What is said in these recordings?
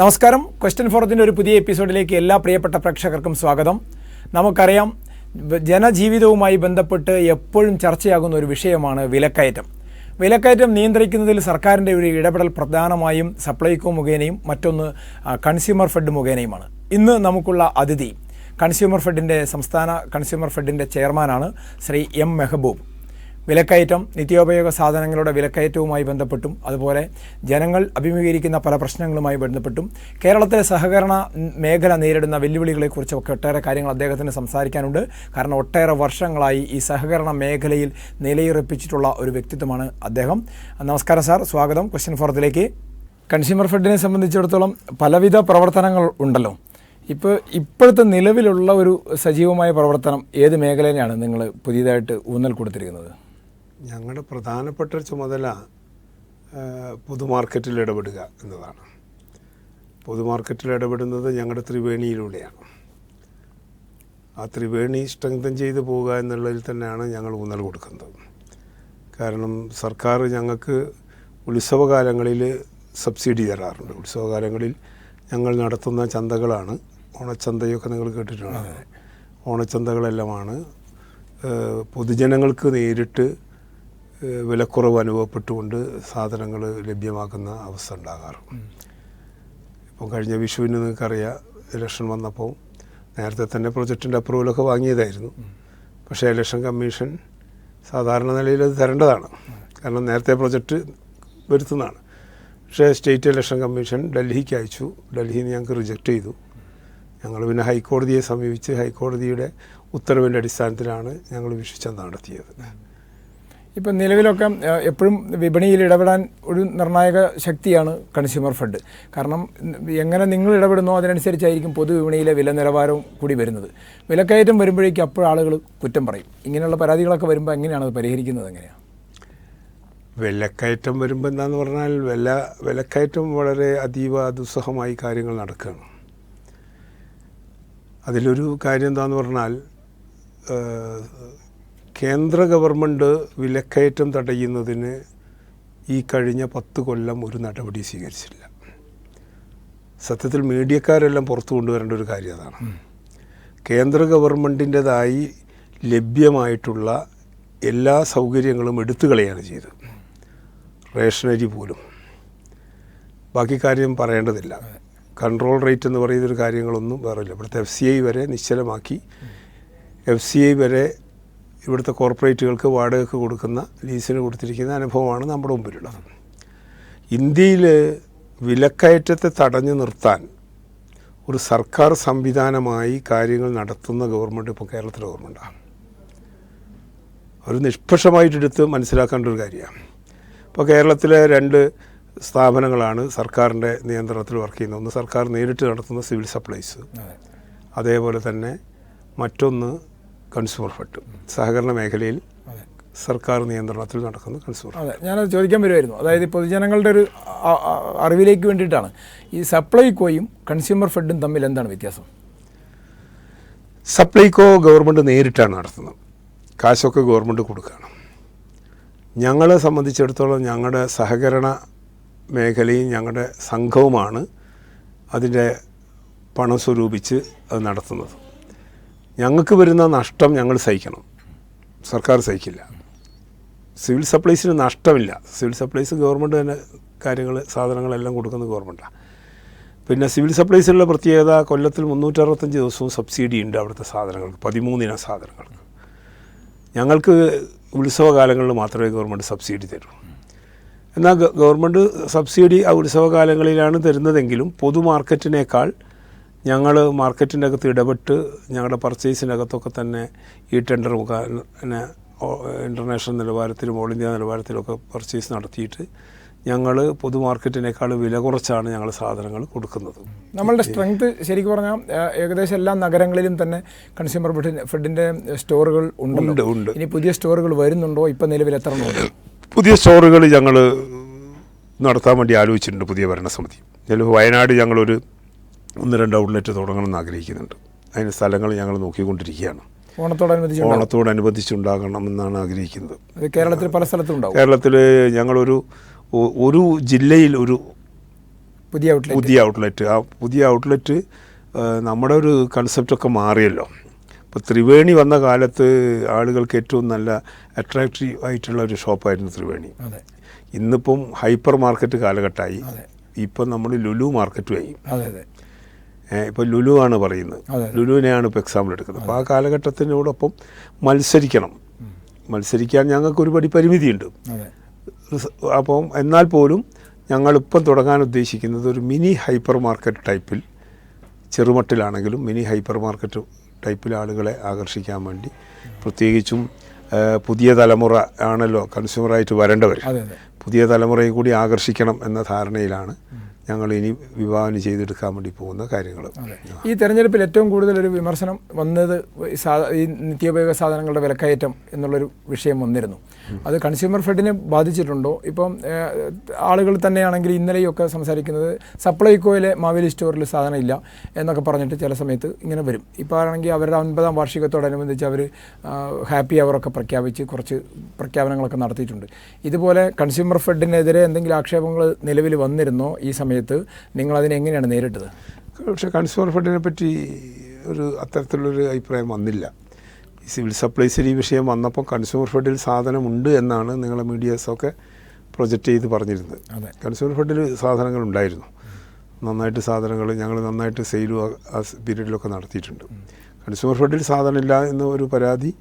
നമസ്കാരം. ക്വസ്റ്റ്യൻ ഫോറത്തിന്റെ ഒരു പുതിയ എപ്പിസോഡിലേക്ക് എല്ലാ പ്രിയപ്പെട്ട പ്രേക്ഷകർക്കും സ്വാഗതം. നമുക്കറിയാം ജനജീവിതവുമായി ബന്ധപ്പെട്ട് എപ്പോഴും ചർച്ചയാകുന്ന ഒരു വിഷയമാണ് വിലക്കയറ്റം. വിലക്കയറ്റം നിയന്ത്രിക്കുന്നതിൽ സർക്കാരിന്റെ ഒരു ഇടപെടൽ പ്രധാനമായും സപ്ലൈകോ മുഖേനയും മറ്റൊന്ന് കൺസ്യൂമർ ഫെഡ് മുഖേനയുമാണ്. ഇന്ന് നമുക്കുള്ള അതിഥി കൺസ്യൂമർ ഫെഡിന്റെ സംസ്ഥാന കൺസ്യൂമർ ഫെഡിന്റെ ചെയർമാനാണ് ശ്രീ എം മെഹബൂബ്. വിലക്കയറ്റം നിത്യോപയോഗ സാധനങ്ങളുടെ വിലക്കയറ്റവുമായി ബന്ധപ്പെട്ടും അതുപോലെ ജനങ്ങൾ അഭിമുഖീകരിക്കുന്ന പല പ്രശ്നങ്ങളുമായി ബന്ധപ്പെട്ടും കേരളത്തിലെ സഹകരണ മേഖല നേരിടുന്ന വെല്ലുവിളികളെക്കുറിച്ചൊക്കെ ഒട്ടേറെ കാര്യങ്ങൾ അദ്ദേഹത്തിന് സംസാരിക്കാനുണ്ട്. കാരണം ഒട്ടേറെ വർഷങ്ങളായി ഈ സഹകരണ മേഖലയിൽ നിലയുറപ്പിച്ചിട്ടുള്ള ഒരു വ്യക്തിത്വമാണ് അദ്ദേഹം. നമസ്കാരം സാർ സ്വാഗതം. ക്വസ്റ്റ്യൻ ഫോറത്തിലേക്ക്. കൺസ്യൂമർ ഫെഡിനെ സംബന്ധിച്ചിടത്തോളം പലവിധ പ്രവർത്തനങ്ങൾ ഉണ്ടല്ലോ. ഇപ്പോൾ ഇപ്പോഴത്തെ നിലവിലുള്ള ഒരു സജീവമായ പ്രവർത്തനം ഏത് മേഖലയിലാണ് നിങ്ങൾ പുതിയതായിട്ട് ഊന്നൽ കൊടുത്തിരിക്കുന്നത്? ഞങ്ങളുടെ പ്രധാനപ്പെട്ട ചുമതല പൊതുമാർക്കറ്റിൽ ഇടപെടുക എന്നതാണ്. പൊതുമാർക്കറ്റിൽ ഇടപെടുന്നത് ഞങ്ങളുടെ ത്രിവേണിയിലൂടെയാണ്. ആ ത്രിവേണി സ്ട്രെങ്തൻ ചെയ്തു പോവുക എന്നുള്ളതിൽ തന്നെയാണ് ഞങ്ങൾ ഊന്നൽ കൊടുക്കുന്നത്. കാരണം സർക്കാർ ഞങ്ങൾക്ക് ഉത്സവകാലങ്ങളിൽ സബ്സിഡി തരാറുണ്ട്. ഉത്സവകാലങ്ങളിൽ ഞങ്ങൾ നടത്തുന്ന ചന്തകളാണ്. ഓണച്ചന്തയൊക്കെ നിങ്ങൾ കേട്ടിട്ടുണ്ട്? ഓണച്ചന്തകളെല്ലാമാണ് പൊതുജനങ്ങൾക്ക് നേരിട്ട് വിലക്കുറവ് അനുഭവപ്പെട്ടുകൊണ്ട് സാധനങ്ങൾ ലഭ്യമാക്കുന്ന അവസ്ഥ ഉണ്ടാകാറ്. ഇപ്പം കഴിഞ്ഞ വിഷുവിന് നിങ്ങൾക്കറിയാം ഇലക്ഷൻ വന്നപ്പോൾ നേരത്തെ തന്നെ പ്രൊജക്റ്റിന്റെ അപ്രൂവലൊക്കെ വാങ്ങിയതായിരുന്നു. പക്ഷേ ഇലക്ഷൻ കമ്മീഷൻ സാധാരണ നിലയിൽ അത് തരേണ്ടതാണ്. കാരണം നേരത്തെ പ്രൊജക്റ്റ് വരുത്തുന്നതാണ്. പക്ഷേ സ്റ്റേറ്റ് ഇലക്ഷൻ കമ്മീഷൻ ഡൽഹിക്ക് അയച്ചു. ഡൽഹിയിൽ നിന്ന് ഞങ്ങൾക്ക് റിജക്റ്റ് ചെയ്തു. ഞങ്ങൾ പിന്നെ ഹൈക്കോടതിയെ സമീപിച്ച് ഹൈക്കോടതിയുടെ ഉത്തരവിന്റെ അടിസ്ഥാനത്തിലാണ് ഞങ്ങൾ വിഷുച്ചന്ത നടത്തിയത്. ഇപ്പം നിലവിലൊക്കെ എപ്പോഴും വിപണിയിൽ ഇടപെടാൻ ഒരു നിർണായക ശക്തിയാണ് കൺസ്യൂമർ ഫെഡ് കാരണം എങ്ങനെ നിങ്ങൾ ഇടപെടുന്നോ അതിനനുസരിച്ചായിരിക്കും പൊതുവിപണിയിലെ വില നിലവാരവും കൂടി വരുന്നത്. വിലക്കയറ്റം വരുമ്പോഴേക്കും അപ്പോൾ ആളുകൾ കുറ്റം പറയും. ഇങ്ങനെയുള്ള പരാതികളൊക്കെ വരുമ്പോൾ എങ്ങനെയാണ് അത് പരിഹരിക്കുന്നത് എങ്ങനെയാണ് വിലക്കയറ്റം വരുമ്പോൾ എന്താന്ന് പറഞ്ഞാൽ വില വിലക്കയറ്റം വളരെ അതീവ ദുസ്സഹമായി കാര്യങ്ങൾ നടക്കുകയാണ്. അതിലൊരു കാര്യം എന്താന്ന് പറഞ്ഞാൽ കേന്ദ്ര ഗവൺമെന്റ് വിലക്കയറ്റം തടയുന്നതിന് ഈ കഴിഞ്ഞ പത്ത് കൊല്ലം ഒരു നടപടി സ്വീകരിച്ചില്ല. സത്യത്തിൽ മീഡിയക്കാരെല്ലാം പുറത്തു കൊണ്ടുവരേണ്ട ഒരു കാര്യം അതാണ്. കേന്ദ്ര ഗവൺമെന്റിന്റെതായി ലഭ്യമായിട്ടുള്ള എല്ലാ സൗകര്യങ്ങളും എടുത്തു കളയാണ് ചെയ്തത്. റേഷനരി പോലും. ബാക്കി കാര്യം പറയേണ്ടതില്ല. കൺട്രോൾ റേറ്റ് എന്ന് പറയുന്നൊരു കാര്യങ്ങളൊന്നും വേറെ ഇല്ല ഇവിടുത്തെ എഫ് സി ഐ വരെ നിശ്ചലമാക്കി. എഫ് സി ഐ വരെ ഇവിടുത്തെ കോർപ്പറേറ്റുകൾക്ക് വാടകയ്ക്ക് കൊടുക്കുന്ന ലീസിന് കൊടുത്തിരിക്കുന്ന അനുഭവമാണ് നമ്മുടെ മുമ്പിലുള്ളത്. ഇന്ത്യയിൽ വിലക്കയറ്റത്തെ തടഞ്ഞു നിർത്താൻ ഒരു സർക്കാർ സംവിധാനമായി കാര്യങ്ങൾ നടത്തുന്ന ഗവൺമെന്റ് ഇപ്പോൾ കേരളത്തിലെ ഗവൺമെന്റാണ് ഒരു നിഷ്പക്ഷമായിട്ടെടുത്ത് മനസ്സിലാക്കേണ്ട ഒരു കാര്യമാണ്. ഇപ്പോൾ കേരളത്തിലെ രണ്ട് സ്ഥാപനങ്ങളാണ് സർക്കാരിന്റെ നിയന്ത്രണത്തിൽ വർക്ക് ചെയ്യുന്നത്. ഒന്ന് സർക്കാർ നേരിട്ട് നടത്തുന്ന സിവിൽ സപ്ലൈസ്. അതേപോലെ തന്നെ മറ്റൊന്ന് കൺസ്യൂമർ ഫെഡ് സഹകരണ മേഖലയിൽ സർക്കാർ നിയന്ത്രണത്തിൽ നടക്കുന്ന കൺസ്യൂമർ. അതെ ഞാനത് ചോദിക്കാൻ വരുമായിരുന്നു അതായത് പൊതുജനങ്ങളുടെ ഒരു അറിവിലേക്ക് വേണ്ടിയിട്ടാണ്. ഈ സപ്ലൈകോയും കൺസ്യൂമർ ഫെഡും തമ്മിൽ എന്താണ് വ്യത്യാസം? സപ്ലൈകോ ഗവൺമെന്റ് നേരിട്ടാണ് നടത്തുന്നത്. കാശൊക്കെ ഗവൺമെന്റ് കൊടുക്കുകയാണ്. ഞങ്ങളെ സംബന്ധിച്ചിടത്തോളം ഞങ്ങളുടെ സഹകരണ മേഖലയും ഞങ്ങളുടെ സംഘവുമാണ് അതിന്റെ പണം സ്വരൂപിച്ച് അത് നടത്തുന്നത്. ഞങ്ങൾക്ക് വരുന്ന നഷ്ടം ഞങ്ങൾ സഹിക്കണം. സർക്കാർ സഹിക്കില്ല. സിവിൽ സപ്ലൈസിന് നഷ്ടമില്ല. സിവിൽ സപ്ലൈസ് ഗവൺമെന്റ് തന്നെ കാര്യങ്ങൾ സാധനങ്ങളെല്ലാം കൊടുക്കുന്നത് ഗവൺമെന്റാണ് പിന്നെ സിവിൽ സപ്ലൈസിലുള്ള പ്രത്യേകത കൊല്ലത്തിൽ മുന്നൂറ്ററുപത്തഞ്ച് ദിവസവും സബ്സിഡി ഉണ്ട് അവിടുത്തെ സാധനങ്ങൾക്ക് പതിമൂന്നിനം സാധനങ്ങൾക്ക്. ഞങ്ങൾക്ക് ഉത്സവകാലങ്ങളിൽ മാത്രമേ ഗവൺമെന്റ് സബ്സിഡി തരൂ. എന്നാൽ ഗവൺമെന്റ് സബ്സിഡി ആ ഉത്സവകാലങ്ങളിലാണ് തരുന്നതെങ്കിലും പൊതു മാർക്കറ്റിനേക്കാൾ ഞങ്ങൾ മാർക്കറ്റിന്റെ അകത്ത് ഇടപെട്ട് ഞങ്ങളുടെ പർച്ചേസിന്റെ അകത്തൊക്കെ തന്നെ ഈ ടെൻഡർ മുഖേന ഇന്റർനാഷണൽ നിലവാരത്തിലും ഓൾ ഇന്ത്യ നിലവാരത്തിലൊക്കെ പർച്ചേസ് നടത്തിയിട്ട് ഞങ്ങൾ പൊതു മാർക്കറ്റിനേക്കാൾ വില കുറച്ചാണ് ഞങ്ങൾ സാധനങ്ങൾ കൊടുക്കുന്നത്. നമ്മളുടെ സ്ട്രെങ്ത് ശരിക്കും പറഞ്ഞാൽ ഏകദേശം എല്ലാ നഗരങ്ങളിലും തന്നെ കൺസ്യൂമർ ഫുഡിന്റെ സ്റ്റോറുകൾ ഉണ്ട് ഉണ്ട്. ഇനി പുതിയ സ്റ്റോറുകൾ വരുന്നുണ്ടോ? ഇപ്പം നിലവിൽ എത്ര പുതിയ സ്റ്റോറുകൾ ഞങ്ങൾ നടത്താൻ വേണ്ടി ആലോചിച്ചിട്ടുണ്ട് പുതിയ ഭരണസമിതി. ചിലപ്പോൾ വയനാട് ഞങ്ങളൊരു ഒന്ന് രണ്ട് ഔട്ട്ലെറ്റ് തുടങ്ങണമെന്ന് ആഗ്രഹിക്കുന്നുണ്ട് അതിന് സ്ഥലങ്ങൾ ഞങ്ങൾ നോക്കിക്കൊണ്ടിരിക്കുകയാണ്. ഓണത്തോടനുബന്ധിച്ച് ഓണത്തോടനുബന്ധിച്ചുണ്ടാകണമെന്നാണ് ആഗ്രഹിക്കുന്നത്. കേരളത്തിൽ പല സ്ഥലത്തും കേരളത്തിൽ ഞങ്ങളൊരു ഒരു ജില്ലയിൽ ഒരു പുതിയ ഔട്ട്ലെറ്റ്. പുതിയ ഔട്ട്ലെറ്റ്. ആ പുതിയ ഔട്ട്ലെറ്റ് നമ്മുടെ ഒരു കൺസെപ്റ്റൊക്കെ മാറിയല്ലോ. ഇപ്പോൾ ത്രിവേണി വന്ന കാലത്ത് ആളുകൾക്ക് ഏറ്റവും നല്ല അട്രാക്റ്റീവ് ആയിട്ടുള്ള ഒരു ഷോപ്പായിരുന്നു ത്രിവേണി. ഇന്നിപ്പം ഹൈപ്പർ മാർക്കറ്റ് കാലഘട്ടമായി. ഇപ്പം നമ്മൾ ലുലു മാർക്കറ്റുമായി. ഇപ്പോൾ ലുലു ആണ് പറയുന്നത്. ലുലുവിനെയാണ് ഇപ്പോൾ എക്സാമ്പിൾ എടുക്കുന്നത്. അപ്പോൾ ആ കാലഘട്ടത്തിനോടൊപ്പം മത്സരിക്കണം. മത്സരിക്കാൻ ഞങ്ങൾക്ക് ഒരുപടി പരിമിതിയുണ്ട്. അപ്പം എന്നാൽ പോലും ഞങ്ങളിപ്പം തുടങ്ങാൻ ഉദ്ദേശിക്കുന്നത് ഒരു മിനി ഹൈപ്പർ മാർക്കറ്റ് ടൈപ്പിൽ ചെറുമട്ടിലാണെങ്കിലും മിനി ഹൈപ്പർ മാർക്കറ്റ് ടൈപ്പിൽ ആളുകളെ ആകർഷിക്കാൻ വേണ്ടി പ്രത്യേകിച്ചും പുതിയ തലമുറ ആണല്ലോ കൺസ്യൂമറായിട്ട് വരേണ്ടവർ പുതിയ തലമുറയും കൂടി ആകർഷിക്കണം എന്ന ധാരണയിലാണ് ഞങ്ങൾ ഇനി വിവാഹം ചെയ്തെടുക്കാൻ വേണ്ടി പോകുന്ന കാര്യങ്ങൾ. ഈ തെരഞ്ഞെടുപ്പിൽ ഏറ്റവും കൂടുതൽ ഒരു വിമർശനം വന്നത് ഈ നിത്യോപയോഗ സാധനങ്ങളുടെ വിലക്കയറ്റം എന്നുള്ളൊരു വിഷയം വന്നിരുന്നു. അത് കൺസ്യൂമർ ഫെഡിനെ ബാധിച്ചിട്ടുണ്ടോ? ഇപ്പം ആളുകൾ തന്നെയാണെങ്കിൽ ഇന്നലെയൊക്കെ സംസാരിക്കുന്നത് സപ്ലൈകോയിലെ മാവേലി സ്റ്റോറിൽ സാധനം ഇല്ല എന്നൊക്കെ പറഞ്ഞിട്ട് ചില സമയത്ത് ഇങ്ങനെ വരും. ഇപ്പോൾ ആണെങ്കിൽ അവരുടെ ഒൻപതാം വാർഷികത്തോടനുബന്ധിച്ച് അവർ ഹാപ്പി അവറൊക്കെ പ്രഖ്യാപിച്ച് കുറച്ച് പ്രഖ്യാപനങ്ങളൊക്കെ നടത്തിയിട്ടുണ്ട്. ഇതുപോലെ കൺസ്യൂമർ ഫെഡിനെതിരെ എന്തെങ്കിലും ആക്ഷേപങ്ങൾ നിലവിൽ വന്നിരുന്നോ ഈ സമയത്ത്? നിങ്ങൾ അതിനെ എങ്ങനെയാണ് നേരിട്ടത്? പക്ഷേ കൺസ്യൂമർ ഫണ്ടിനെ പറ്റി ഒരു അത്തരത്തിലുള്ളൊരു അഭിപ്രായം വന്നില്ല. സിവിൽ സപ്ലൈസിൽ ഈ വിഷയം വന്നപ്പോൾ കൺസ്യൂമർ ഫണ്ടിൽ സാധനമുണ്ട് എന്നാണ് നിങ്ങളെ മീഡിയാസൊക്കെ പ്രൊജക്റ്റ് ചെയ്ത് പറഞ്ഞിരുന്നത്. അതെ. കൺസ്യൂമർ ഫണ്ടിൽ സാധനങ്ങൾ ഉണ്ടായിരുന്നു നന്നായിട്ട് സാധനങ്ങൾ ഞങ്ങൾ നന്നായിട്ട് സെയിലും ആ- പീരീഡിലൊക്കെ നടത്തിയിട്ടുണ്ട്. കൺസ്യൂമർ ഫണ്ടിൽ സാധനമില്ല എന്ന ഒരു പരാതി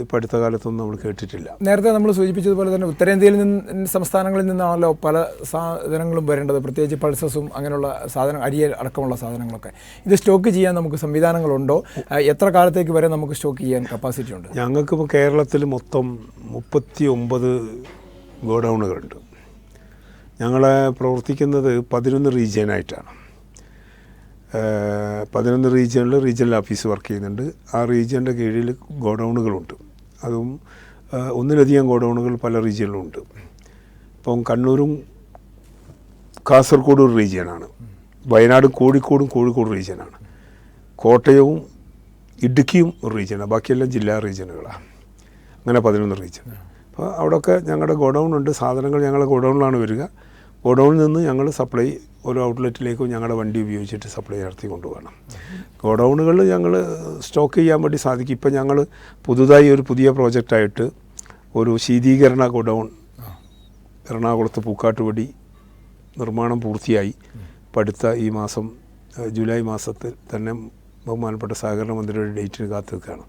ഇപ്പം അടുത്ത കാലത്തൊന്നും നമ്മൾ കേട്ടിട്ടില്ല. നേരത്തെ നമ്മൾ സൂചിപ്പിച്ചതുപോലെ തന്നെ ഉത്തരേന്ത്യയിൽ നിന്ന് സംസ്ഥാനങ്ങളിൽ നിന്നാണല്ലോ പല സാധനങ്ങളും വരേണ്ടത്. പ്രത്യേകിച്ച് പൾസസും അങ്ങനെയുള്ള സാധനം അരിയൽ അടക്കമുള്ള സാധനങ്ങളൊക്കെ. ഇത് സ്റ്റോക്ക് ചെയ്യാൻ നമുക്ക് സംവിധാനങ്ങളുണ്ടോ? എത്ര കാലത്തേക്ക് വരെ നമുക്ക് സ്റ്റോക്ക് ചെയ്യാൻ കപ്പാസിറ്റി ഉണ്ട്? ഞങ്ങൾക്കിപ്പോൾ കേരളത്തിൽ മൊത്തം മുപ്പത്തി ഒമ്പത് ഗോഡൗണുകളുണ്ട്. ഞങ്ങൾ പ്രവർത്തിക്കുന്നത് പതിനൊന്ന് റീജിയനായിട്ടാണ്. പതിനൊന്ന് റീജിയണിൽ റീജിയണൽ ഓഫീസ് വർക്ക് ചെയ്യുന്നുണ്ട്. ആ റീജിയണിന്റെ കീഴിൽ ഗോഡൗണുകളുണ്ട്. അതും ഒന്നിലധികം ഗോഡൗണുകൾ പല റീജിയണിലുണ്ട്. ഇപ്പം കണ്ണൂരും കാസർഗോഡ് ഒരു റീജിയനാണ് വയനാടും കോഴിക്കോടും കോഴിക്കോട് റീജിയനാണ് കോട്ടയവും ഇടുക്കിയും ഒരു റീജിയനാണ് ബാക്കിയെല്ലാം ജില്ലാ റീജിയനുകളാണ് അങ്ങനെ പതിനൊന്ന് റീജിയൻ അപ്പോൾ അവിടെയൊക്കെ ഞങ്ങളുടെ ഗോഡൗൺ ഉണ്ട് സാധനങ്ങൾ ഞങ്ങളുടെ ഗോഡൗണിലാണ് വരിക. ഗോഡൗണിൽ നിന്ന് ഞങ്ങൾ സപ്ലൈ ഓരോ ഔട്ട്ലെറ്റിലേക്കും ഞങ്ങളുടെ വണ്ടി ഉപയോഗിച്ചിട്ട് സപ്ലൈ നടത്തി കൊണ്ടുപോകണം. ഗോഡൗണുകൾ ഞങ്ങൾ സ്റ്റോക്ക് ചെയ്യാൻ വേണ്ടി സാധിക്കും. ഇപ്പം ഞങ്ങൾ പുതുതായി ഒരു പുതിയ പ്രോജക്റ്റായിട്ട് ഒരു ശീതീകരണ ഗോഡൗൺ എറണാകുളത്ത് പൂക്കാട്ടുപടി നിർമ്മാണം പൂർത്തിയായി. പഠിത്ത ഈ മാസം ജൂലൈ മാസത്തിൽ തന്നെ ബഹുമാനപ്പെട്ട സഹകരണ മന്ത്രിയുടെ ഡേറ്റിന് കാത്തു നിൽക്കുകയാണ്.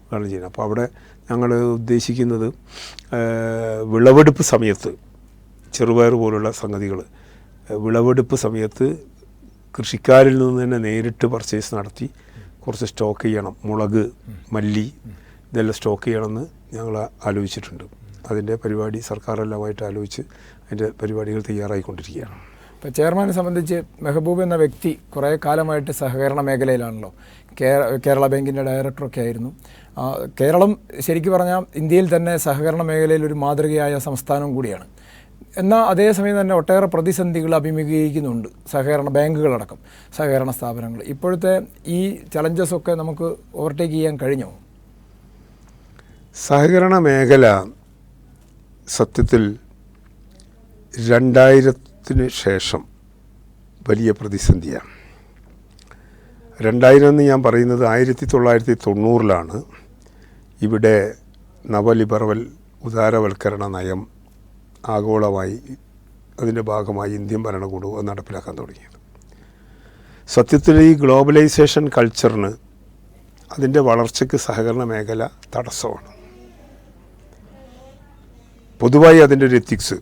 ഉദ്ഘാടനം ചെയ്യുന്നത്. അപ്പോൾ അവിടെ ഞങ്ങൾ ഉദ്ദേശിക്കുന്നത് വിളവെടുപ്പ് സമയത്ത് ചെറുപയർ പോലുള്ള സംഗതികൾ വിളവെടുപ്പ് സമയത്ത് കൃഷിക്കാരിൽ നിന്ന് തന്നെ നേരിട്ട് പർച്ചേസ് നടത്തി കുറച്ച് സ്റ്റോക്ക് ചെയ്യണം. മുളക് മല്ലി ഇതെല്ലാം സ്റ്റോക്ക് ചെയ്യണമെന്ന് ഞങ്ങൾ ആലോചിച്ചിട്ടുണ്ട്. അതിന്റെ പരിപാടി സർക്കാരെല്ലാമായിട്ട് ആലോചിച്ച് അതിന്റെ പരിപാടികൾ തയ്യാറായിക്കൊണ്ടിരിക്കുകയാണ്. ഇപ്പോൾ ചെയർമാനെ സംബന്ധിച്ച് മെഹബൂബ് എന്ന വ്യക്തി കുറേ കാലമായിട്ട് സഹകരണ മേഖലയിലാണല്ലോ. കേരള ബാങ്കിന്റെ ഡയറക്ടറൊക്കെ ആയിരുന്നു. കേരളം ശരിക്കും പറഞ്ഞാൽ ഇന്ത്യയിൽ തന്നെ സഹകരണ മേഖലയിൽ ഒരു മാതൃകയായ സംസ്ഥാനം കൂടിയാണ്. എന്നാൽ അതേസമയം തന്നെ ഒട്ടേറെ പ്രതിസന്ധികൾ അഭിമുഖീകരിക്കുന്നുണ്ട് സഹകരണ ബാങ്കുകളടക്കം സഹകരണ സ്ഥാപനങ്ങൾ. ഇപ്പോഴത്തെ ഈ ചലഞ്ചസ് ഒക്കെ നമുക്ക് ഓവർടേക്ക് ചെയ്യാൻ കഴിഞ്ഞോ? സഹകരണ മേഖല സത്യത്തിൽ രണ്ടായിരത്തിന് ശേഷം വലിയ പ്രതിസന്ധിയാണ്. രണ്ടായിരം എന്ന് ഞാൻ പറയുന്നത് ആയിരത്തി തൊള്ളായിരത്തി തൊണ്ണൂറിലാണ് ഇവിടെ നവലിബറവൽ ഉദാരവൽക്കരണ നയം ആഗോളമായി അതിന്റെ ഭാഗമായി ഇന്ത്യൻ ഭരണകൂടവും അത് നടപ്പിലാക്കാൻ തുടങ്ങിയത്. സത്യത്തിൽ ഈ ഗ്ലോബലൈസേഷൻ കൾച്ചറിന് അതിന്റെ വളർച്ചയ്ക്ക് സഹകരണ മേഖല തടസ്സമാണ്. പൊതുവായി അതിന്റെ ഒരു എത്തിക്സ്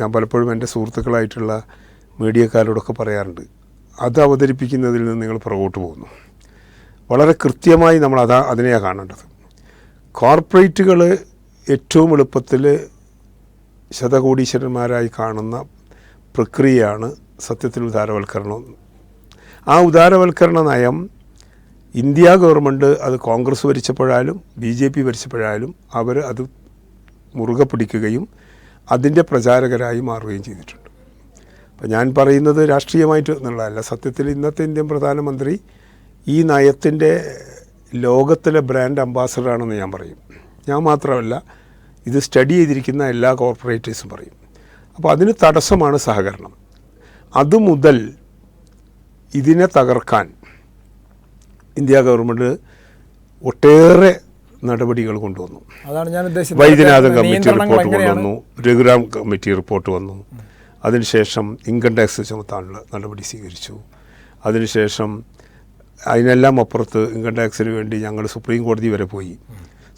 ഞാൻ പലപ്പോഴും എന്റെ സുഹൃത്തുക്കളായിട്ടുള്ള മീഡിയക്കാരോടൊക്കെ പറയാറുണ്ട്. അത് അവതരിപ്പിക്കുന്നതിൽ നിന്ന് നിങ്ങൾ പുറകോട്ട് പോകുന്നു. വളരെ കൃത്യമായി നമ്മൾ അതാ അതിനെയാണ് കാണേണ്ടത്. കോർപ്പറേറ്റുകൾ ഏറ്റവും എളുപ്പത്തിൽ ശതകോടീശ്വരന്മാരായി കാണുന്ന പ്രക്രിയയാണ് സത്യത്തിൽ ഉദാരവൽക്കരണം. ആ ഉദാരവൽക്കരണ നയം ഇന്ത്യ ഗവൺമെന്റ് അത് കോൺഗ്രസ് ഭരിച്ചപ്പോഴായാലും ബി ജെ പി ഭരിച്ചപ്പോഴായാലും അവർ അത് മുറുകെ പിടിക്കുകയും അതിന്റെ പ്രചാരകരായി മാറുകയും ചെയ്തിട്ടുണ്ട്. അപ്പം ഞാൻ പറയുന്നത് രാഷ്ട്രീയമായിട്ട് എന്നുള്ളതല്ല. സത്യത്തിൽ ഇന്നത്തെ ഇന്ത്യൻ പ്രധാനമന്ത്രി ഈ നയത്തിന്റെ ലോകത്തിലെ ബ്രാൻഡ് അംബാസഡറാണെന്ന് ഞാൻ പറയും. ഞാൻ മാത്രമല്ല ഇത് സ്റ്റഡി ചെയ്തിരിക്കുന്ന എല്ലാ കോർപ്പറേറ്റേഴ്സും പറയും. അപ്പോൾ അതിന് തടസ്സമാണ് സഹകരണം. അതുമുതൽ ഇതിനെ തകർക്കാൻ ഇന്ത്യ ഗവൺമെന്റ് ഒട്ടേറെ നടപടികൾ കൊണ്ടുവന്നു. അതാണ് ഞാൻ ഉദ്ദേശിച്ചത്. വൈദ്യനാഥ കമ്മിറ്റി റിപ്പോർട്ട് കൊണ്ടുവന്നു. രഘുരാം കമ്മിറ്റി റിപ്പോർട്ട് വന്നു. അതിനുശേഷം ഇൻകം ടാക്സ് ചുമത്താനുള്ള നടപടി സ്വീകരിച്ചു. അതിനുശേഷം അതിനെല്ലാം അപ്പുറത്ത് ഇൻകം ടാക്സിന് വേണ്ടി ഞങ്ങൾ സുപ്രീം കോടതി വരെ പോയി.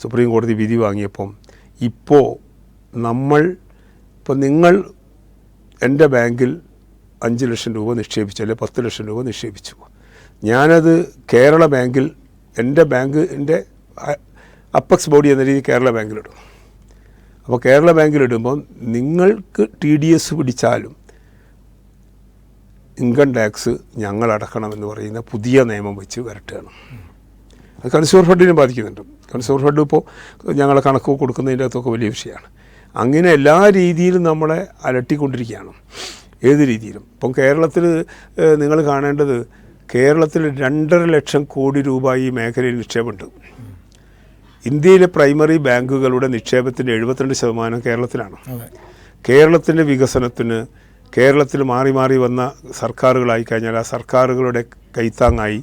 സുപ്രീം കോടതി വിധി വാങ്ങിയപ്പം ഇപ്പോൾ നമ്മൾ ഇപ്പോൾ നിങ്ങൾ എന്റെ ബാങ്കിൽ അഞ്ച് ലക്ഷം രൂപ നിക്ഷേപിച്ചു അല്ലെ പത്ത് ലക്ഷം രൂപ നിക്ഷേപിച്ചു. ഞാനത് കേരള ബാങ്കിൽ എന്റെ ബാങ്കിന്റെ അപ്പക്സ് ബോഡി എന്ന രീതിയിൽ കേരള ബാങ്കിലിടും. അപ്പോൾ കേരള ബാങ്കിലിടുമ്പം നിങ്ങൾക്ക് ടി ഡി എസ് പിടിച്ചാലും ഇൻകം ടാക്സ് ഞങ്ങൾ അടക്കണമെന്ന് പറയുന്ന പുതിയ നിയമം വെച്ച് വരട്ടുകയാണ്. അത് കൺസ്യൂമർ ഫണ്ടിനെ ബാധിക്കുന്നുണ്ട്. കൺസ്യൂമർ ഫണ്ട് ഇപ്പോൾ ഞങ്ങൾ കണക്ക് കൊടുക്കുന്നതിന്റെ അകത്തൊക്കെ വലിയ വിഷയമാണ്. അങ്ങനെ എല്ലാ രീതിയിലും നമ്മളെ അലട്ടിക്കൊണ്ടിരിക്കുകയാണ്. ഏത് രീതിയിലും. ഇപ്പം കേരളത്തിൽ നിങ്ങൾ കാണേണ്ടത് കേരളത്തിൽ രണ്ടര ലക്ഷം കോടി രൂപ ഈ മേഖലയിൽ നിക്ഷേപമുണ്ട്. ഇന്ത്യയിലെ പ്രൈമറി ബാങ്കുകളുടെ നിക്ഷേപത്തിന്റെ എഴുപത്തിരണ്ട് ശതമാനം കേരളത്തിലാണ്. കേരളത്തിന്റെ വികസനത്തിന് കേരളത്തിൽ മാറി മാറി വന്ന സർക്കാരുകളായി കഴിഞ്ഞാൽ ആ സർക്കാരുകളുടെ കൈത്താങ്ങായി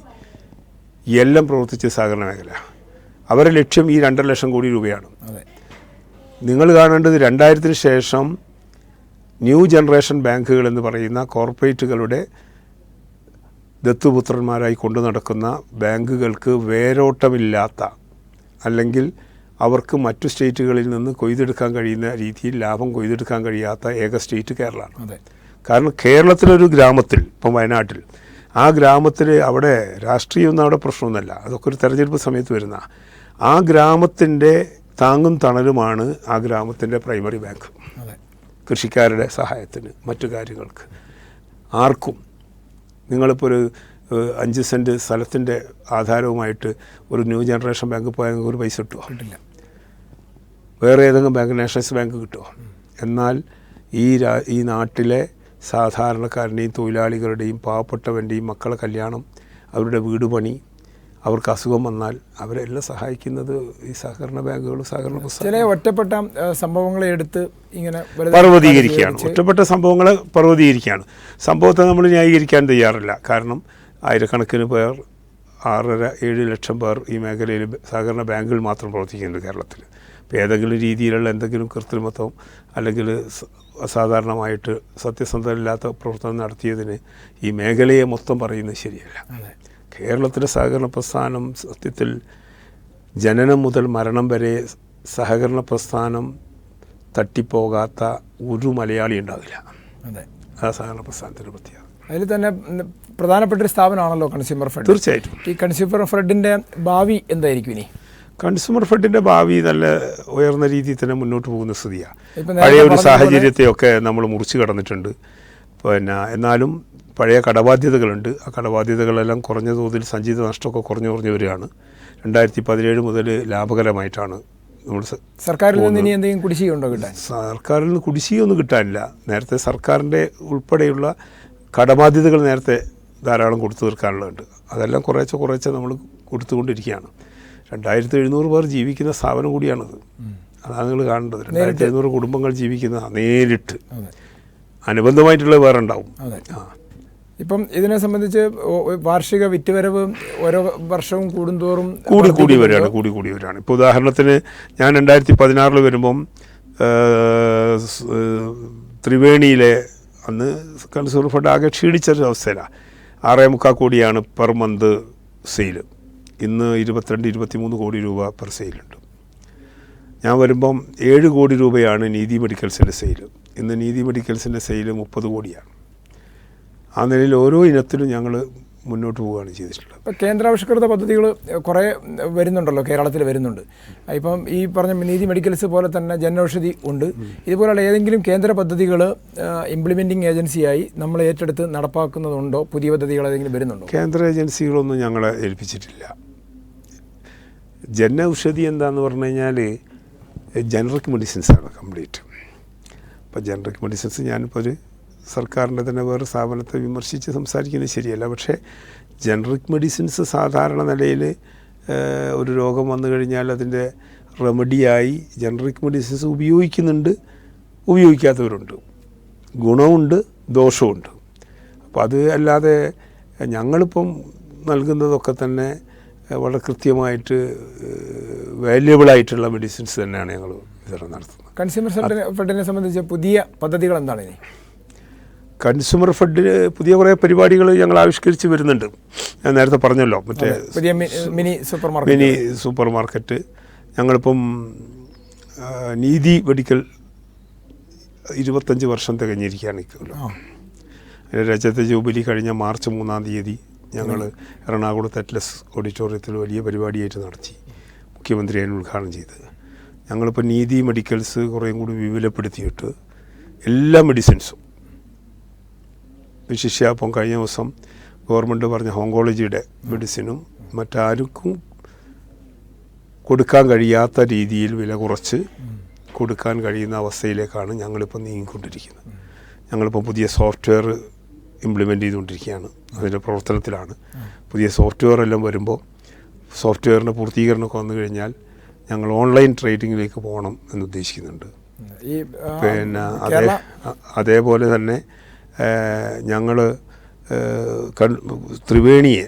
എല്ലാം പ്രവർത്തിച്ച സഹകരണ മേഖല അവരുടെ ലക്ഷ്യം ഈ രണ്ടര ലക്ഷം കോടി രൂപയാണ്. നിങ്ങൾ കാണേണ്ടത് രണ്ടായിരത്തിന് ശേഷം ന്യൂ ജനറേഷൻ ബാങ്കുകൾ എന്ന് പറയുന്ന കോർപ്പറേറ്റുകളുടെ ദത്തുപുത്രന്മാരായി കൊണ്ടു നടക്കുന്ന ബാങ്കുകൾക്ക് വേരോട്ടമില്ലാത്ത അല്ലെങ്കിൽ അവർക്ക് മറ്റു സ്റ്റേറ്റുകളിൽ നിന്ന് കൊയ്തെടുക്കാൻ കഴിയുന്ന രീതിയിൽ ലാഭം കൊയ്തെടുക്കാൻ കഴിയാത്ത ഏക സ്റ്റേറ്റ് കേരളമാണ്. അതെ. കാരണം കേരളത്തിലൊരു ഗ്രാമത്തിൽ ഇപ്പം വയനാട്ടിൽ ആ ഗ്രാമത്തിൽ അവിടെ രാഷ്ട്രീയമൊന്നും അവിടെ പ്രശ്നമൊന്നുമല്ല. അതൊക്കെ ഒരു തെരഞ്ഞെടുപ്പ് സമയത്ത് വരുന്ന ആ ഗ്രാമത്തിന്റെ താങ്ങും തണലുമാണ് ആ ഗ്രാമത്തിന്റെ പ്രൈമറി ബാങ്ക്. കൃഷിക്കാരുടെ സഹായത്തിന് മറ്റു കാര്യങ്ങൾക്ക്. ആർക്കും നിങ്ങളിപ്പോൾ ഒരു അഞ്ച് സെന്റ് സ്ഥലത്തിന്റെ ആധാരവുമായിട്ട് ഒരു ന്യൂ ജനറേഷൻ ബാങ്ക് പോയാൽ നിങ്ങൾക്ക് ഒരു പൈസ കിട്ടുമോ കിട്ടില്ല. വേറെ ഏതെങ്കിലും ബാങ്ക് നാഷണൽസ് ബാങ്ക് കിട്ടുമോ എന്നാൽ ഈ രാ ഈ നാട്ടിലെ സാധാരണക്കാരന്റെയും തൊഴിലാളികളുടെയും പാവപ്പെട്ടവന്റെയും മക്കളെ കല്യാണം അവരുടെ വീട് പണി അവർക്ക് അസുഖം വന്നാൽ അവരെല്ലാം സഹായിക്കുന്നത് ഈ സഹകരണ ബാങ്കുകളും സഹകരണ ചില ഒറ്റപ്പെട്ട സംഭവങ്ങളെ എടുത്ത് ഇങ്ങനെ പർവതീകരിക്കുകയാണ്. ഒറ്റപ്പെട്ട സംഭവങ്ങളെ പർവതീകരിക്കുകയാണ്. സംഭവത്തെ നമ്മൾ ന്യായീകരിക്കാൻ തയ്യാറില്ല. കാരണം ആയിരക്കണക്കിന് പേർ ആറര ഏഴ് ലക്ഷം പേർ ഈ മേഖലയിൽ സഹകരണ ബാങ്കുകൾ മാത്രം പ്രവർത്തിക്കുന്നുണ്ട് കേരളത്തിൽ. ഇപ്പം ഏതെങ്കിലും രീതിയിലുള്ള എന്തെങ്കിലും കൃത്രിമത്വം അല്ലെങ്കിൽ അസാധാരണമായിട്ട് സത്യസന്ധമില്ലാത്ത പ്രവർത്തനം നടത്തിയതിന് ഈ മേഖലയെ മൊത്തം പറയുന്നത് ശരിയല്ല. കേരളത്തിലെ സഹകരണ പ്രസ്ഥാനം സത്യത്തിൽ ജനനം മുതൽ മരണം വരെ സഹകരണ പ്രസ്ഥാനം തട്ടിപ്പോകാത്ത ഒരു മലയാളി ഉണ്ടാവില്ല. അതെ. ആ സഹകരണ പ്രസ്ഥാനത്തിന്റെ പ്രത്യേകത അതിൽ തന്നെ പ്രധാനപ്പെട്ട ഒരു സ്ഥാപനമാണല്ലോ കൺസ്യൂമർ ഫെഡ് തീർച്ചയായിട്ടും. ഈ കൺസ്യൂമർ ഫെഡിന്റെ ഭാവി എന്തായിരിക്കും ഇനി? കൺസ്യൂമർ ഫെഡിന്റെ ഭാവി നല്ല ഉയർന്ന രീതിയിൽ തന്നെ മുന്നോട്ട് പോകുന്ന സ്ഥിതിയാണ് പഴയ ഒരു സാഹചര്യത്തെയൊക്കെ നമ്മൾ മുറിച്ച് കടന്നിട്ടുണ്ട്. പിന്നെ എന്നാലും പഴയ കടബാധ്യതകളുണ്ട്. ആ കടബാധ്യതകളെല്ലാം കുറഞ്ഞ തോതിൽ സഞ്ചിത നഷ്ടമൊക്കെ കുറഞ്ഞു കുറഞ്ഞു വരികയാണ്. രണ്ടായിരത്തി പതിനേഴ് മുതൽ ലാഭകരമായിട്ടാണ് നമ്മൾ സർക്കാരിൽ നിന്ന് ഇനി എന്തെങ്കിലും കുടിശ്ശികയുണ്ടോ കിട്ടാൻ? സർക്കാരിൽ നിന്ന് കുടിശ്ശികയൊന്നും കിട്ടാനില്ല. നേരത്തെ സർക്കാരിന്റെ ഉൾപ്പെടെയുള്ള കടബാധ്യതകൾ നേരത്തെ ധാരാളം കൊടുത്തു തീർക്കാനുള്ളതുണ്ട്. അതെല്ലാം കുറേശ്ശെ കുറേശ്ശെ നമ്മൾ കൊടുത്തുകൊണ്ടിരിക്കുകയാണ്. രണ്ടായിരത്തി എഴുന്നൂറ് പേർ ജീവിക്കുന്ന സ്ഥാപനം കൂടിയാണത് അതാണ് നിങ്ങൾ കാണേണ്ടത്. രണ്ടായിരത്തി എഴുന്നൂറ് കുടുംബങ്ങൾ ജീവിക്കുന്ന നേരിട്ട് അനുബന്ധമായിട്ടുള്ള വേറെ ഉണ്ടാവും. ആ. ഇപ്പം ഇതിനെ സംബന്ധിച്ച് വാർഷിക വിറ്റുവരവ് ഓരോ വർഷവും കൂടുന്തോറും കൂടി കൂടി? വരികയാണ് കൂടി കൂടി വരികയാണ്. ഇപ്പോൾ ഉദാഹരണത്തിന് ഞാൻ രണ്ടായിരത്തി പതിനാറിൽ വരുമ്പം ത്രിവേണിയിലെ അന്ന് കൺസ്യൂമർ ഫണ്ട് ആകെ ക്ഷീണിച്ചൊരു അവസ്ഥയിലാണ് ആറേ മുക്കാൽ കോടിയാണ് പെർ മന്ത് സെയിൽ ഇന്ന് ഇരുപത്തിരണ്ട് ഇരുപത്തിമൂന്ന് കോടി രൂപ പെർ സെയിലുണ്ട്. ഞാൻ വരുമ്പം ഏഴ് കോടി രൂപയാണ് നീതി മെഡിക്കൽസിന്റെ സെയിൽ ഇന്ന് നീതി മെഡിക്കൽസിന്റെ സെയിൽ മുപ്പത് കോടിയാണ്. ആ നിലയിൽ ഓരോ ഇനത്തിലും ഞങ്ങൾ മുന്നോട്ട് പോവുകയാണ് ചെയ്തിട്ടുള്ളത്. ഇപ്പം കേന്ദ്രാവിഷ്കൃത പദ്ധതികൾ കുറേ വരുന്നുണ്ടല്ലോ കേരളത്തിൽ വരുന്നുണ്ട്. ഇപ്പം ഈ പറഞ്ഞ നീതി മെഡിക്കൽസ് പോലെ തന്നെ ജനൌഷധി ഉണ്ട്. ഇതുപോലുള്ള ഏതെങ്കിലും കേന്ദ്ര പദ്ധതികൾ ഇംപ്ലിമെന്റിംഗ് ഏജൻസിയായി നമ്മൾ ഏറ്റെടുത്ത് നടപ്പാക്കുന്നതുണ്ടോ? പുതിയ പദ്ധതികൾ ഏതെങ്കിലും വരുന്നുണ്ടോ? കേന്ദ്ര ഏജൻസികളൊന്നും ഞങ്ങളെ ഏൽപ്പിച്ചിട്ടില്ല. ജനൌഷധി എന്താന്ന് പറഞ്ഞു കഴിഞ്ഞാൽ ജനറിക് മെഡിസിൻസാണ് കംപ്ലീറ്റ്. അപ്പോൾ ജനറിക് മെഡിസിൻസ് ഞാനിപ്പോൾ ഒരു സർക്കാരിന്റെ തന്നെ വേറെ സ്ഥാപനത്തെ വിമർശിച്ച് സംസാരിക്കുന്നത് ശരിയല്ല. പക്ഷേ ജനറിക് മെഡിസിൻസ് സാധാരണ നിലയിൽ ഒരു രോഗം വന്നു കഴിഞ്ഞാൽ അതിന്റെ റെമഡിയായി ജനറിക് മെഡിസിൻസ് ഉപയോഗിക്കുന്നുണ്ട് ഉപയോഗിക്കാത്തവരുണ്ട്. ഗുണമുണ്ട് ദോഷമുണ്ട് അപ്പോൾ അത് അല്ലാതെ ഞങ്ങളിപ്പം നൽകുന്നതൊക്കെ തന്നെ വളരെ കൃത്യമായിട്ട് വാല്യുബിൾ ആയിട്ടുള്ള മെഡിസിൻസ് തന്നെയാണ് ഞങ്ങൾ വിതരണം നടത്തുന്നത്. കൺസ്യൂമർ ഫെഡിനെ സംബന്ധിച്ച് പുതിയ പദ്ധതികൾ എന്താണ് ഇനി? കൺസ്യൂമർ ഫെഡിന് പുതിയ കുറേ പരിപാടികൾ ഞങ്ങൾ ആവിഷ്കരിച്ച് വരുന്നുണ്ട്. ഞാൻ നേരത്തെ പറഞ്ഞല്ലോ മറ്റേ mini super market mini super market ഞങ്ങളിപ്പം നീതി മെഡിക്കൽ ഇരുപത്തഞ്ച് വർഷം തികഞ്ഞിരിക്കുകയാണ് ആ. രജത ജൂബിലി കഴിഞ്ഞ മാർച്ച് മൂന്നാം തീയതി ഞങ്ങൾ എറണാകുളത്ത് അറ്റ്ലസ് ഓഡിറ്റോറിയത്തിൽ വലിയ പരിപാടിയായിട്ട് നടത്തി മുഖ്യമന്ത്രി അതിന് ഉദ്ഘാടനം ചെയ്ത്. ഞങ്ങളിപ്പോൾ നീതി മെഡിക്കൽസ് കുറേയും കൂടി വിപുലപ്പെടുത്തിയിട്ട് എല്ലാ മെഡിസിൻസും വിശിഷ്യ അപ്പം കഴിഞ്ഞ ദിവസം ഗവൺമെന്റ് പറഞ്ഞ ഓങ്കോളജിയുടെ മെഡിസിനും മറ്റാർക്കും കൊടുക്കാൻ കഴിയാത്ത രീതിയിൽ വില കുറച്ച് കൊടുക്കാൻ കഴിയുന്ന അവസ്ഥയിലേക്കാണ് ഞങ്ങളിപ്പോൾ നീങ്ങിക്കൊണ്ടിരിക്കുന്നത്. ഞങ്ങളിപ്പോൾ പുതിയ സോഫ്റ്റ്വെയർ ഇംപ്ലിമെന്റ് ചെയ്തുകൊണ്ടിരിക്കുകയാണ്. അതിന്റെ പ്രവർത്തനത്തിലാണ്. പുതിയ സോഫ്റ്റ്വെയർ എല്ലാം വരുമ്പോൾ സോഫ്റ്റ്വെയറിന്റെ പൂർത്തീകരണമൊക്കെ വന്നു കഴിഞ്ഞാൽ ഞങ്ങൾ ഓൺലൈൻ ട്രേഡിങ്ങിലേക്ക് പോകണം എന്ന് ഉദ്ദേശിക്കുന്നുണ്ട് പിന്നെ അതേ അതേപോലെ തന്നെ ഞങ്ങൾ ത്രിവേണിയെ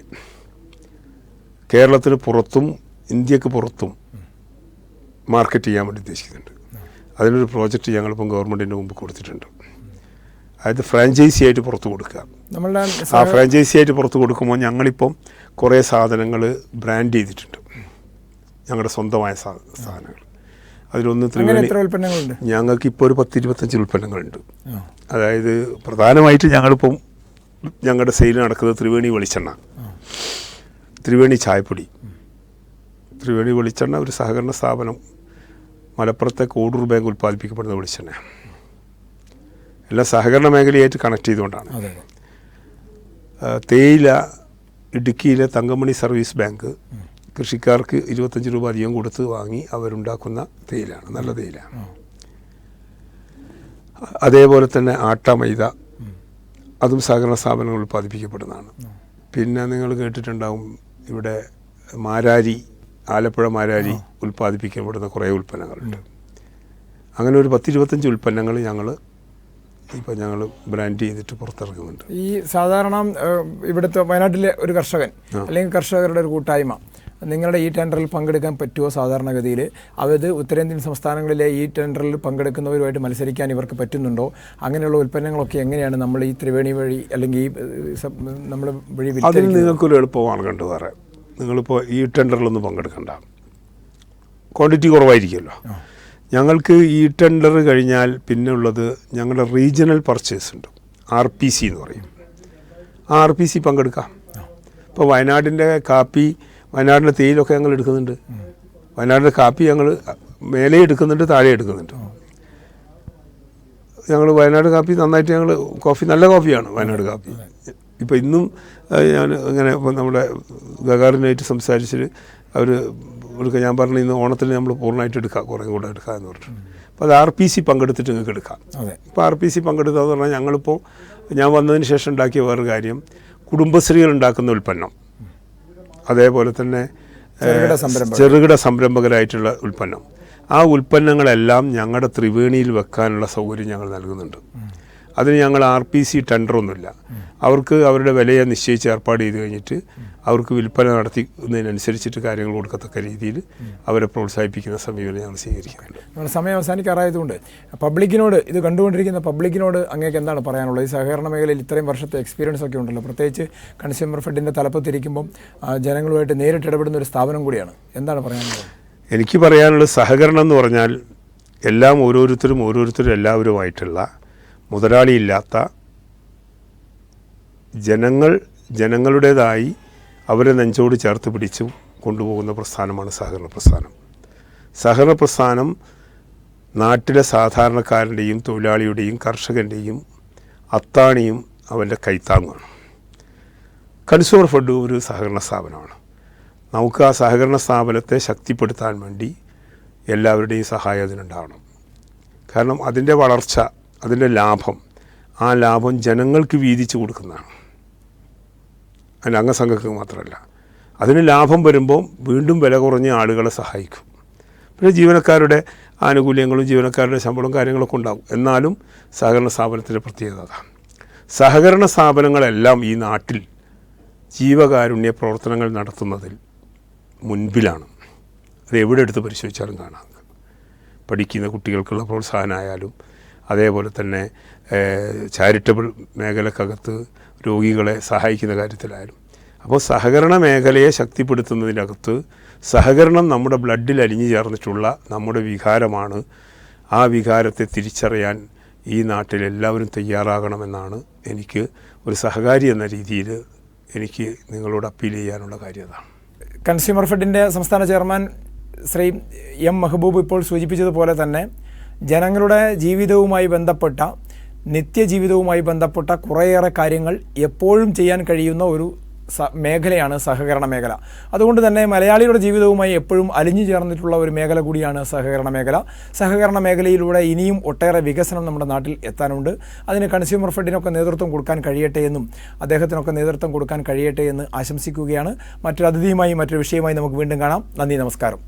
കേരളത്തിന് പുറത്തും ഇന്ത്യയ്ക്ക് പുറത്തും മാർക്കറ്റ് ചെയ്യാൻ വേണ്ടി ഉദ്ദേശിക്കുന്നുണ്ട്. അതിനൊരു പ്രോജക്റ്റ് ഞങ്ങളിപ്പം ഗവൺമെന്റിന്റെ മുമ്പ് കൊടുത്തിട്ടുണ്ട്. അതായത് ഫ്രാഞ്ചൈസി ആയിട്ട് പുറത്ത് കൊടുക്കുക. ആ ഫ്രാഞ്ചൈസി ആയിട്ട് പുറത്ത് കൊടുക്കുമ്പോൾ ഞങ്ങളിപ്പം കുറേ സാധനങ്ങൾ ബ്രാൻഡ് ചെയ്തിട്ടുണ്ട്. ഞങ്ങളുടെ സ്വന്തമായ സാധനങ്ങൾ. അതിലൊന്ന് ത്രിവേണി. ഉൽപ്പന്നങ്ങളുണ്ട്? ഞങ്ങൾക്ക് ഇപ്പോൾ ഒരു പത്തിരുപത്തഞ്ച് ഉൽപ്പന്നങ്ങളുണ്ട്. അതായത് പ്രധാനമായിട്ട് ഞങ്ങളിപ്പം ഞങ്ങളുടെ സെയിൽ നടക്കുന്നത് ത്രിവേണി വെളിച്ചെണ്ണ. ത്രിവേണി ചായപ്പൊടി. ത്രിവേണി വെളിച്ചെണ്ണ ഒരു സഹകരണ സ്ഥാപനം മലപ്പുറത്തെ കോഡൂർ ബാങ്ക് ഉൽപ്പാദിപ്പിക്കപ്പെടുന്ന വെളിച്ചെണ്ണ എല്ലാം സഹകരണ മേഖലയായിട്ട് കണക്ട് ചെയ്തുകൊണ്ടാണ്. തേയില ഇടുക്കിയിലെ തങ്കമണി സർവീസ് ബാങ്ക് കൃഷിക്കാർക്ക് ഇരുപത്തഞ്ച് രൂപ അധികം കൊടുത്ത് വാങ്ങി അവരുണ്ടാക്കുന്ന തേയിലാണ് നല്ല തേയില അതേപോലെ തന്നെ ആട്ട മൈദ അതും സഹകരണ സ്ഥാപനങ്ങൾ ഉൽപ്പാദിപ്പിക്കപ്പെടുന്നതാണ്. പിന്നെ നിങ്ങൾ കേട്ടിട്ടുണ്ടാവും ഇവിടെ മാരാരി ആലപ്പുഴ മാരാരി ഉൽപ്പാദിപ്പിക്കപ്പെടുന്ന കുറേ ഉൽപ്പന്നങ്ങളുണ്ട്. അങ്ങനെ ഒരു പത്തിരുപത്തഞ്ച് ഉൽപ്പന്നങ്ങൾ ഞങ്ങൾ ഇപ്പം ഞങ്ങൾ ബ്രാൻഡ് ചെയ്തിട്ട് പുറത്തിറക്കുന്നുണ്ട്. ഈ സാധാരണ ഇവിടുത്തെ വയനാട്ടിലെ ഒരു കർഷകൻ അല്ലെങ്കിൽ കർഷകരുടെ ഒരു കൂട്ടായ്മ. നിങ്ങളുടെ ഈ ടെൻഡറിൽ പങ്കെടുക്കാൻ പറ്റുമോ സാധാരണഗതിയിൽ? അവത് ഉത്തരേന്ത്യൻ സംസ്ഥാനങ്ങളിലെ ഈ ടെൻഡറിൽ പങ്കെടുക്കുന്നവരുമായിട്ട് മത്സരിക്കാൻ ഇവർക്ക് പറ്റുന്നുണ്ടോ? അങ്ങനെയുള്ള ഉൽപ്പന്നങ്ങളൊക്കെ എങ്ങനെയാണ് നമ്മൾ ഈ ത്രിവേണി വഴി അല്ലെങ്കിൽ ഈ നമ്മൾ വഴി അതിൽ? നിങ്ങൾക്കൊരു എളുപ്പമാണ് കണ്ടു വേറെ നിങ്ങളിപ്പോൾ ഈ ടെൻഡറിലൊന്നും പങ്കെടുക്കണ്ട. ക്വാണ്ടിറ്റി കുറവായിരിക്കുമല്ലോ. ഞങ്ങൾക്ക് ഈ ടെൻഡർ കഴിഞ്ഞാൽ പിന്നെ ഉള്ളത് ഞങ്ങളുടെ റീജിയണൽ പർച്ചേസ് ഉണ്ട്. ആർ പി സി എന്ന് പറയും. ആ ആർ പി സി പങ്കെടുക്കാം. ഇപ്പോൾ വയനാടിന്റെ കാപ്പി വയനാടിന്റെ തേയിലൊക്കെ ഞങ്ങൾ എടുക്കുന്നുണ്ട്. വയനാടിന്റെ കാപ്പി ഞങ്ങൾ മേലെ എടുക്കുന്നുണ്ട് താഴെ എടുക്കുന്നുണ്ട്. ഞങ്ങൾ വയനാട് കാപ്പി നന്നായിട്ട് ഞങ്ങൾ കോഫി നല്ല കോഫിയാണ് വയനാട് കാപ്പി. ഇപ്പോൾ ഇന്നും ഞാൻ ഇങ്ങനെ ഇപ്പം നമ്മുടെ ഗഗാറിനായിട്ട് സംസാരിച്ചിട്ട് അവർ എടുക്കുക ഞാൻ പറഞ്ഞു ഇന്ന് ഓണത്തിന് നമ്മൾ പൂർണമായിട്ട് എടുക്കാം കുറേ കൂടെ എടുക്കാം എന്ന് പറഞ്ഞു അപ്പോൾ അത് ആർ പി സി പങ്കെടുത്തിട്ട് നിങ്ങൾക്ക് എടുക്കാം. ഇപ്പോൾ ആർ പി സി പങ്കെടുത്തതെന്ന് പറഞ്ഞാൽ ഞങ്ങളിപ്പോൾ ഞാൻ വന്നതിന് ശേഷം ഉണ്ടാക്കിയ വേറൊരു കാര്യം കുടുംബശ്രീകൾ ഉണ്ടാക്കുന്ന ഉൽപ്പന്നം. അതേപോലെ തന്നെ. ചെറുകിട സംരംഭകരായിട്ടുള്ള ഉൽപ്പന്നം. ആ ഉൽപ്പന്നങ്ങളെല്ലാം ഞങ്ങളുടെ ത്രിവേണിയിൽ വെക്കാനുള്ള സൗകര്യം ഞങ്ങൾ നൽകുന്നുണ്ട്. അതിന് ഞങ്ങൾ ആർ പി സി ടെൻഡറൊന്നുമില്ല. അവർക്ക് അവരുടെ വിലയെ നിശ്ചയിച്ച് ഏർപ്പാട് ചെയ്ത് കഴിഞ്ഞിട്ട് അവർക്ക് വിൽപ്പന നടത്തുന്നതിനനുസരിച്ചിട്ട് കാര്യങ്ങൾ കൊടുക്കത്തക്ക രീതിയിൽ അവരെ പ്രോത്സാഹിപ്പിക്കുന്ന സമീപനം ഞങ്ങൾ സ്വീകരിക്കുന്നുണ്ട്. നമ്മുടെ സമയം അവസാനിക്കാറായതുകൊണ്ട് പബ്ലിക്കിനോട് ഇത് കണ്ടുകൊണ്ടിരിക്കുന്ന പബ്ലിക്കിനോട് അങ്ങേക്ക് എന്താണ് പറയാനുള്ളത്? ഈ സഹകരണ മേഖലയിൽ ഇത്രയും വർഷത്തെ എക്സ്പീരിയൻസ് ഒക്കെ ഉണ്ടല്ലോ. പ്രത്യേകിച്ച് കൺസ്യൂമർ ഫെഡിന്റെ തലപ്പത്തിരിക്കുമ്പം ജനങ്ങളുമായിട്ട് നേരിട്ട് ഇടപെടുന്ന ഒരു സ്ഥാപനം കൂടിയാണ്. എന്താണ് പറയാനുള്ളത്? എനിക്ക് പറയാനുള്ള സഹകരണം എന്ന് പറഞ്ഞാൽ എല്ലാം ഓരോരുത്തരും ഓരോരുത്തരും എല്ലാവരുമായിട്ടുള്ള മുതലാളിയില്ലാത്ത ജനങ്ങൾ ജനങ്ങളുടേതായി അവരെ നെഞ്ചോട് ചേർത്ത് പിടിച്ചു കൊണ്ടുപോകുന്ന പ്രസ്ഥാനമാണ് സഹകരണ പ്രസ്ഥാനം. സഹകരണ പ്രസ്ഥാനം നാട്ടിലെ സാധാരണക്കാരന്റെയും തൊഴിലാളിയുടെയും കർഷകന്റെയും അത്താണിയും അവന്റെ കൈത്താങ്ങുമാണ്. കൺസ്യൂമർ ഫെഡ് ഒരു സഹകരണ സ്ഥാപനമാണ്. നമുക്ക് ആ സഹകരണ സ്ഥാപനത്തെ ശക്തിപ്പെടുത്താൻ വേണ്ടി എല്ലാവരുടെയും സഹായം അതിനുണ്ടാവണം. കാരണം അതിന്റെ വളർച്ച അതിന്റെ ലാഭം ആ ലാഭം ജനങ്ങൾക്ക് വീതിച്ചു കൊടുക്കുന്നതാണ്. അതിന് അംഗസംഘക്ക് മാത്രമല്ല. അതിന് ലാഭം വരുമ്പോൾ വീണ്ടും വില കുറഞ്ഞ ആളുകളെ സഹായിക്കും. പിന്നെ ജീവനക്കാരുടെ ആനുകൂല്യങ്ങളും ജീവനക്കാരുടെ ശമ്പളവും കാര്യങ്ങളൊക്കെ ഉണ്ടാകും. എന്നാലും സഹകരണ സ്ഥാപനത്തിന്റെ പ്രത്യേകത സഹകരണ സ്ഥാപനങ്ങളെല്ലാം ഈ നാട്ടിൽ ജീവകാരുണ്യ പ്രവർത്തനങ്ങൾ നടത്തുന്നതിൽ മുൻപിലാണ്. അത് എവിടെ എടുത്ത് പരിശോധിച്ചാലും കാണാം. പഠിക്കുന്ന കുട്ടികൾക്കുള്ള പ്രോത്സാഹനമായാലും അതേപോലെ തന്നെ ചാരിറ്റബിൾ മേഖലക്കകത്ത് രോഗികളെ സഹായിക്കുന്ന കാര്യത്തിലായാലും അപ്പോൾ സഹകരണ മേഖലയെ ശക്തിപ്പെടുത്തുന്നതിനകത്ത് സഹകരണം നമ്മുടെ ബ്ലഡിൽ അലിഞ്ഞു ചേർന്നിട്ടുള്ള നമ്മുടെ വികാരമാണ് ആ വികാരത്തെ തിരിച്ചറിയാൻ ഈ നാട്ടിൽ എല്ലാവരും തയ്യാറാകണമെന്നാണ് എനിക്ക് ഒരു സഹകാരി എന്ന രീതിയിൽ എനിക്ക് നിങ്ങളോട് അപ്പീൽ ചെയ്യാനുള്ള കാര്യം കൺസ്യൂമർ ഫെഡിന്റെ സംസ്ഥാന ചെയർമാൻ ശ്രീ എം മെഹബൂബ് ഇപ്പോൾ സൂചിപ്പിച്ചതുപോലെ തന്നെ ജനങ്ങളുടെ ജീവിതവുമായി ബന്ധപ്പെട്ട നിത്യജീവിതവുമായി ബന്ധപ്പെട്ട കുറേയേറെ കാര്യങ്ങൾ എപ്പോഴും ചെയ്യാൻ കഴിയുന്ന ഒരു മേഖലയാണ് സഹകരണ മേഖല. അതുകൊണ്ട് തന്നെ മലയാളിയുടെ ജീവിതവുമായി എപ്പോഴും അലിഞ്ഞു ചേർന്നിട്ടുള്ള ഒരു മേഖല കൂടിയാണ് സഹകരണ മേഖല. സഹകരണ മേഖലയിലൂടെ ഇനിയും ഒട്ടേറെ വികസനം നമ്മുടെ നാട്ടിൽ എത്താനുണ്ട്. അതിന് കൺസ്യൂമർ ഫെഡിനൊക്കെ നേതൃത്വം കൊടുക്കാൻ കഴിയട്ടെ എന്നും അദ്ദേഹത്തിനൊക്കെ നേതൃത്വം കൊടുക്കാൻ കഴിയട്ടെ എന്ന് ആശംസിക്കുകയാണ്. മറ്റൊരു അതിഥിയുമായി മറ്റൊരു വിഷയമായി നമുക്ക് വീണ്ടും കാണാം. നന്ദി നമസ്കാരം.